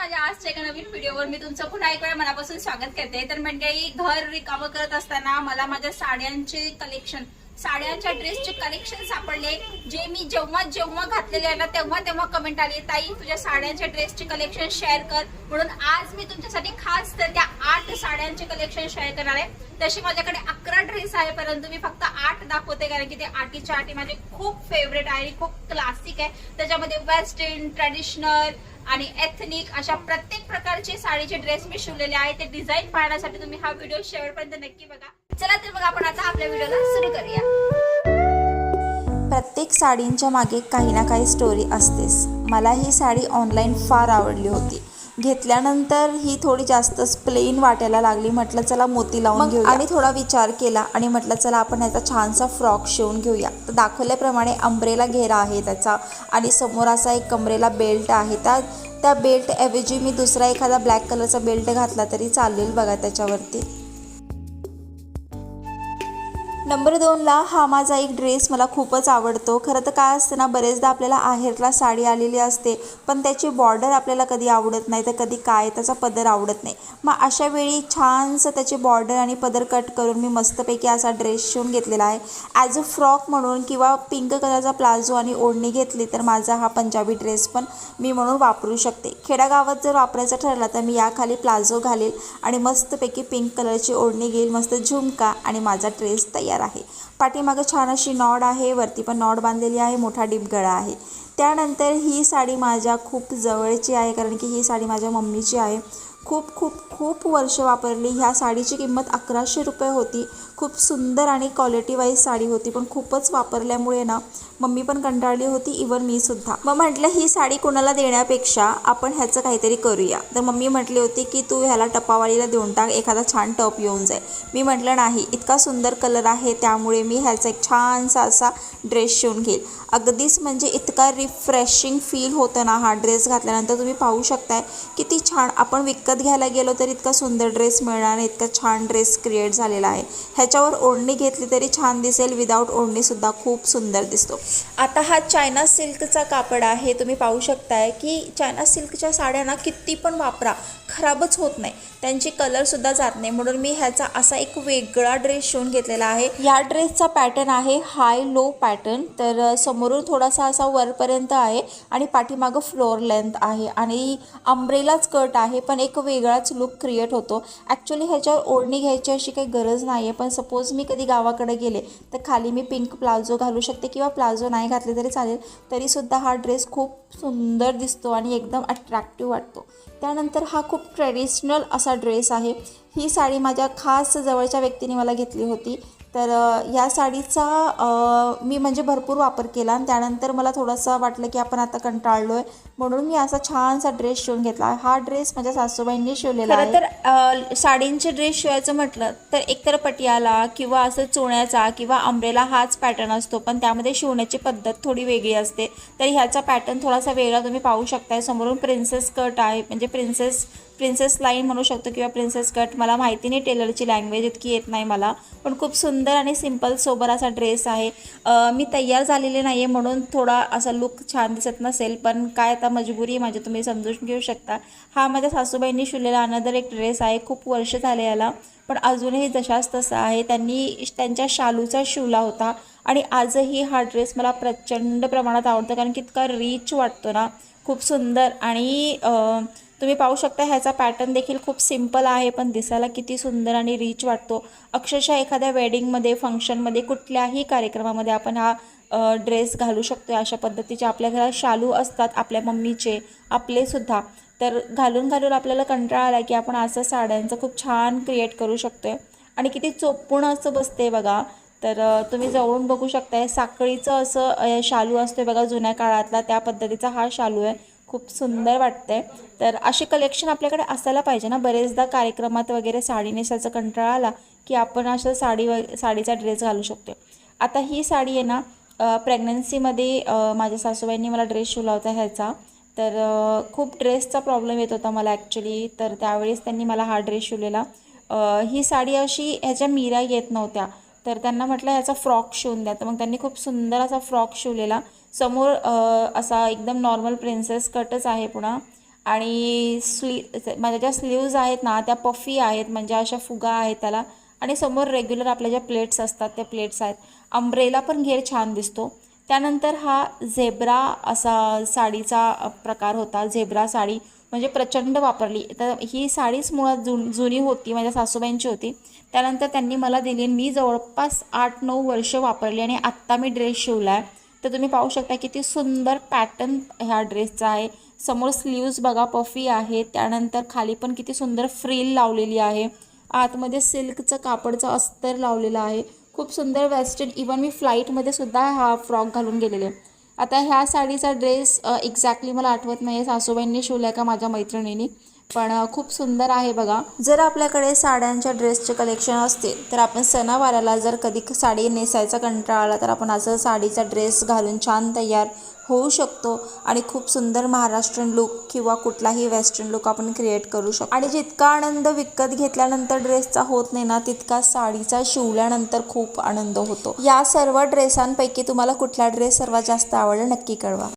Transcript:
माझ्या आजच्या एका नवीन व्हिडिओवर मी तुमचं पुन्हा एक वेळा मनापासून स्वागत करते. तर म्हणजे घर रिकामं करत असताना मला माझ्या साड्यांचे कलेक्शन साड्यांच्या ड्रेसचे कलेक्शन सापडले. जे मी जेव्हा जेव्हा घातलेले आहे ना तेव्हा तेव्हा कमेंट आली ताई तुझ्या साड्यांच्या ड्रेसचे कलेक्शन शेअर कर. म्हणून आज मी तुमच्यासाठी खास तर त्या आठ साड्यांचे कलेक्शन शेअर करणार आहे. तशी माझ्याकडे अकरा ड्रेस आहे परंतु मी फक्त आठ दाखवते कारण की ते आठीच्या आठी माझे खूप फेवरेट आहे खूप क्लासिक आहे. त्याच्यामध्ये वेस्टर्न ट्रॅडिशनल आणि एथनिक अशा प्रत्येक प्रकारचे साडीचे ड्रेस मी शिवलेले आहे. ते डिझाईन पाहण्यासाठी तुम्ही हा व्हिडिओ शेवटपर्यंत नक्की बघा. चला तर मग आपण आता आपल्या व्हिडिओला सुरू करूया. प्रत्येक साडींच्या मागे काही ना काही स्टोरी असतेच. मला ही साडी ऑनलाईन फार आवडली होती. घेतल्यानंतर ही थोडी जास्तच प्लेन वाटायला लागली. म्हटलं चला मोती लावून घेऊ आणि थोडा विचार केला आणि म्हटलं चला आपण याचा छानसा फ्रॉक शिवून घेऊया. तर दाखवल्याप्रमाणे अंब्रेला घेरा आहे त्याचा आणि समोर असा एक कमरेला बेल्ट आहे. त्या त्या बेल्ट ऐवजी मी दुसरा एखादा ब्लॅक कलरचा बेल्ट घातला तरी चालेल बघा त्याच्यावरती. नंबर दोनला हा माझा एक ड्रेस मला खूपच आवडतो. खरं तर काय असतं ना बरेचदा आपल्याला आहेरला साडी आलेली असते पण त्याची बॉर्डर आपल्याला कधी आवडत नाही तर कधी काय त्याचा पदर आवडत नाही. मग अशा वेळी छानसं त्याची बॉर्डर आणि पदर कट करून मी मस्तपैकी असा ड्रेस शिवून घेतलेला आहे. ॲज अ फ्रॉक म्हणून किंवा पिंक कलरचा प्लाझो आणि ओढणी घेतली तर माझा हा पंजाबी ड्रेस पण मी म्हणून वापरू शकते. खेड्यागावात जर वापरायचा ठरला तर मी याखाली प्लाझो घालेल आणि मस्तपैकी पिंक कलरची ओढणी घेईल मस्त झुमका आणि माझा ड्रेस तयार आहे. पाठीमागं छान अशी नॉड आहे वरती पण नॉड बांधलेली आहे मोठा डीप गळा आहे. त्यानंतर ही साडी माझ्या खूप जवळची आहे कारण की ही साडी माझ्या मम्मीची आहे. खूप खूप खूप वर्ष वापरली. ह्या साडीची किंमत अकराशे रुपये होती. खूप सुंदर आणि क्वालिटी वाईज साडी होती पण खूपच वापरल्यामुळे ना मम्मी पण कंटाळली होती इवन मी सुद्धा. मग म्हटलं ही साडी कोणाला देण्यापेक्षा आपण ह्याचं काहीतरी करूया. तर मम्मी म्हटली होती की तू ह्याला टपावाळीला देऊन टाक एखादा छान टप येऊन जाईल मी म्हटलं नाही इतका सुंदर कलर आहे त्यामुळे मी ह्याचा एक छानसा असा ड्रेस शिवून घेईल. अगदीच म्हणजे इतका रिफ्रेशिंग फील होतं ना हा ड्रेस घातल्यानंतर तुम्ही पाहू शकताय किती छान आपण विकत घ्यायला गेलो तर इतका सुंदर ड्रेस मिळणार आणि इतका छान ड्रेस क्रिएट झालेला आहे. ह्याच्यावर ओढणी घेतली तरी छान दिसेल विदाऊट ओढणीसुद्धा खूप सुंदर दिसतो. आता हा चायना सिल्कचा कापड आहे. तुम्ही पाहू शकताय की चायना सिल्कच्या साड्यांना किती पण वापरा खराबच होत नाही. त्यांची कलरसुद्धा जात नाही. म्हणून मी ह्याचा असा एक वेगळा ड्रेस शिवून घेतलेला आहे. या ड्रेसचा पॅटर्न आहे हाय लो पॅटर्न तर समोरून थोडासा असा वरपर्यंत आहे आणि पाठीमागं फ्लोअर लेंथ आहे. आणि अंब्रेलाच कट आहे पण एक वेगळाच लुक क्रिएट होतो. ॲक्च्युली ह्याच्यावर ओढणी घ्यायची अशी काही गरज नाही आहे पण सपोज मी कधी गावाकडे गेले तर खाली मी पिंक प्लाझो घालू शकते किंवा प्लाझो नाही घातले तरी चालेल. तरीसुद्धा हा ड्रेस खूप सुंदर दिसतो आणि एकदम अट्रॅक्टिव्ह वाटतो. त्यानंतर हा खूप ट्रेडिशनल असा ड्रेस आहे. ही साडी माझ्या खास जवळच्या व्यक्तीने मला घेतली होती. तर या साडीचा मी म्हणजे भरपूर वापर केला आणि त्यानंतर मला थोडंसं वाटलं की आपण आता कंटाळलो आहे म्हणून मी असा छानसा ड्रेस शिवून घेतला. हा ड्रेस माझ्या सासूबाईंनी शिवलेला आहे. तर साडींचे ड्रेस शिवायचं म्हटलं तर एकतर पटियाला किंवा असं चोण्याचा किंवा अंब्रेला हाच पॅटर्न असतो. पण त्यामध्ये शिवण्याची पद्धत थोडी वेगळी असते. तर ह्याचा पॅटर्न थोडासा वेगळा तुम्ही पाहू शकताय. समोरून प्रिन्सेस कट आहे. म्हणजे प्रिन्सेस प्रिन्सेस लाईन म्हणू शकतो किंवा प्रिन्सेस कट मला माहिती नाही टेलरची लँग्वेज इतकी येत नाही मला. पण खूप सुंदर आणि सिंपल सोबर असा ड्रेस आहे. मी तयार झालेले नाही आहे म्हणून थोडा असा लुक छान दिसत नसेल पण काय आता मजबुरी आहे माझी तुम्ही समजून घेऊ शकता. हा माझ्या सासूबाईंनी शिवलेला अनदर एक ड्रेस आहे खूप वर्ष झाले याला. पण अजूनही जशाच तसा आहे. त्यांनी त्यांच्या शालूचा शिवला होता आणि आजही हा ड्रेस मला प्रचंड प्रमाणात आवडतो कारण की इतका रिच वाटतो ना. खूप सुंदर आणि तुम्ही पाहू शकता ह्याचा पॅटर्न देखील खूप सिंपल आहे पण दिसायला किती सुंदर आणि रिच वाटतो. अक्षरशः एखाद्या वेडिंगमध्ये फंक्शनमध्ये कुठल्याही कार्यक्रमामध्ये आपण हा ड्रेस घालू शकतो अशा पद्धतीचे. आपल्या घरात शालू असतात आपल्या मम्मीचे आपलेसुद्धा तर घालून घालून आपल्याला कंटाळा आला की आपण असं साड्यांचं खूप छान क्रिएट करू शकतो आहे आणि किती चोपून असं बसते बघा. तर तुम्ही जवळून बघू शकताय साखळीचं असं शालू असतो बघा जुन्या काळातला त्या पद्धतीचा हा शालू आहे. खूप सुंदर वाटते तर असे कलेक्शन आपल्याकडे असायला पाहिजे ना. बरेचदा कार्यक्रमात वगैरे साडी नेसायचा कंटाळा आला की आपण असं साडी व साडीचा ड्रेस घालू शकतो आता ही साडी आहे ना प्रेग्नन्सीमध्ये माझ्या सासूबाईंनी मला ड्रेस शिवला होता ह्याचा. तर खूप ड्रेसचा प्रॉब्लेम येत होता मला ॲक्च्युली तर त्यावेळेस त्यांनी मला हा ड्रेस शिवलेला. ही साडी अशी ह्याच्या मिऱ्या येत नव्हत्या. तर त्यांना म्हटलं ह्याचा फ्रॉक शिवून द्या. तर मग त्यांनी खूप सुंदर असा फ्रॉक शिवलेला. समोर असा एकदम नॉर्मल प्रिन्सेस कटच आहे पुन्हा. आणि स्ली माझ्या म्हणजे ज्या स्लीव्ज आहेत ना त्या पफी आहेत म्हणजे अशा फुगा आहेत त्याला. आणि समोर रेग्युलर आपल्या ज्या प्लेट्स असतात त्या प्लेट्स आहेत. अम्ब्रेला पण घेर छान दिसतो. त्यानंतर हा झेब्रा असा साडीचा प्रकार होता झेब्रा साडी. म्हणजे प्रचंड वापरली. तर ही साडीच मुळात जुन जुनी होती माझ्या सासूबाईंची होती. त्यानंतर त्यांनी मला दिली मी जवळपास आठ नऊ वर्ष वापरली आणि आत्ता मी ड्रेस शिवला आहे तर तुम्ही पाहू शकता किती सुंदर पॅटर्न ह्या ड्रेसचा आहे. समोर स्लीव्ज बघा पफी आहे त्यानंतर खाली पण किती सुंदर फ्रील लावलेली आहे. आतमध्ये सिल्कचं कापडचं अस्तर लावलेलं आहे. खूप सुंदर वेस्टर्न इवन मी फ्लाईटमध्ये सुद्धा हा फ्रॉक घालून गेलेले. आहे. आता ह्या साडीचा ड्रेस एक्झॅक्टली मला आठवत नाही आहे सासूबाईंनी शिवला का माझ्या मैत्रिणींनी. पण खूप सुंदर आहे बघा. जर आपल्याकडे साड्यांच्या ड्रेसचे कलेक्शन असतील तर आपण सणावाराला जर कधी साडी नेसायचा कंटाळा आला तर आपण असं साडीचा ड्रेस घालून छान तयार होऊ शकतो. आणि खूप सुंदर महाराष्ट्रीयन लुक किंवा कुठलाही वेस्टर्न लुक आपण क्रिएट करू शकतो. आणि जितका आनंद विकत घेतल्यानंतर ड्रेसचा होत नाही ना तितका साडीचा शिवल्यानंतर खूप आनंद होतो. या सर्व ड्रेसांपैकी तुम्हाला कुठला ड्रेस सर्वात जास्त आवडला नक्की कळवा.